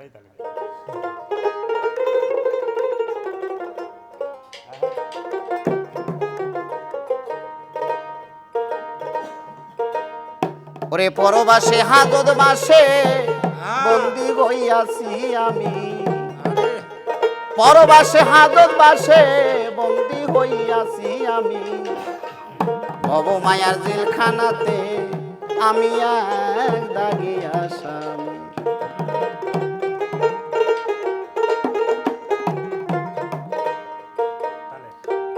ভালোই তাহলে ওরে পরবাসে হাজত মাসে হ্যাঁ। বন্দি হইয়াছি আমি। পরবাসে হাজত বাসে বন্দি হইয়াছি আমি। ভব মায়ার জেলখানাতে আমি এক দাগি আসাম।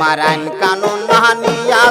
আমার আইন কানুন হানিয়া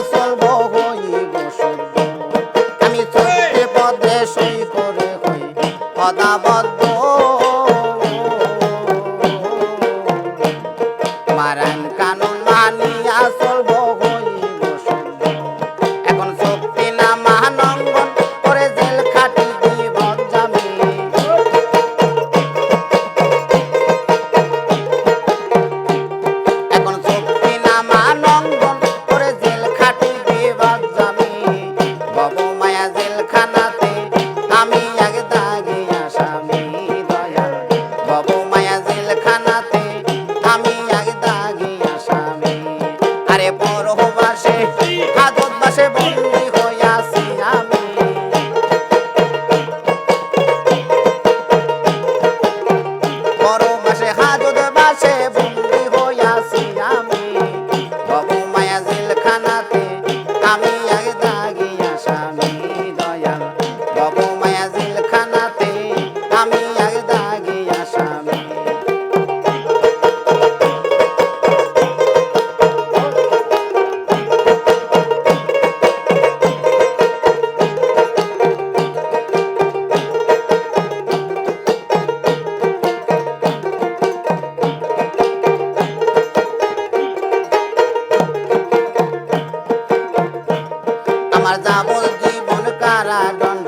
যাব জীবন কারাদণ্ড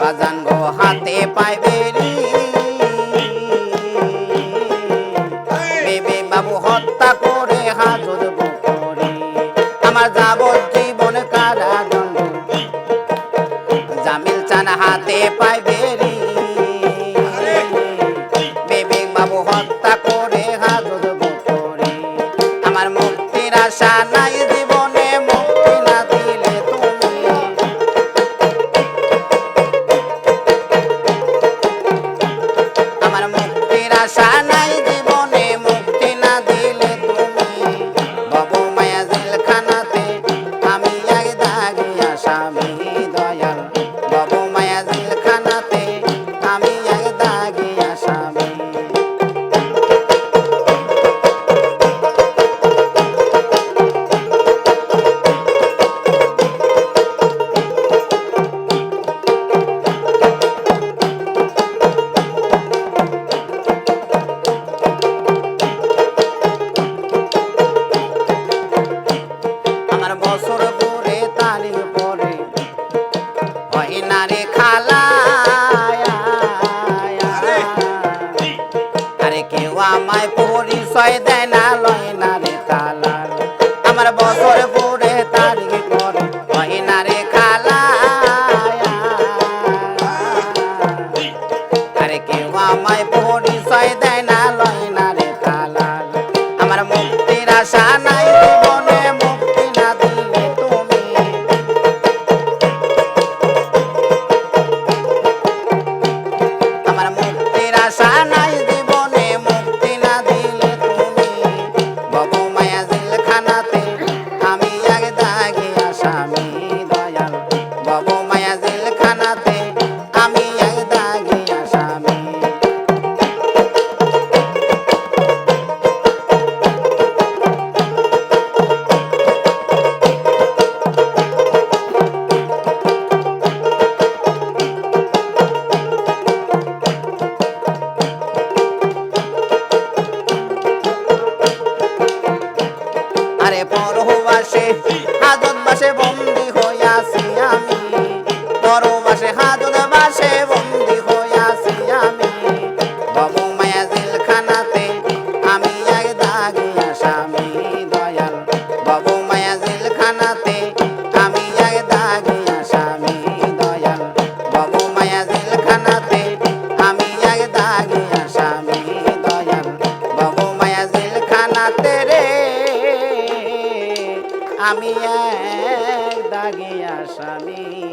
বাজান গো হাতে পাইবে বেবি বাবু হত্যা করে হাজর করে আমার জীবন কারাদণ্ড জামিল চান হাতে পাই time. файда. আমি এক দাগে আসামি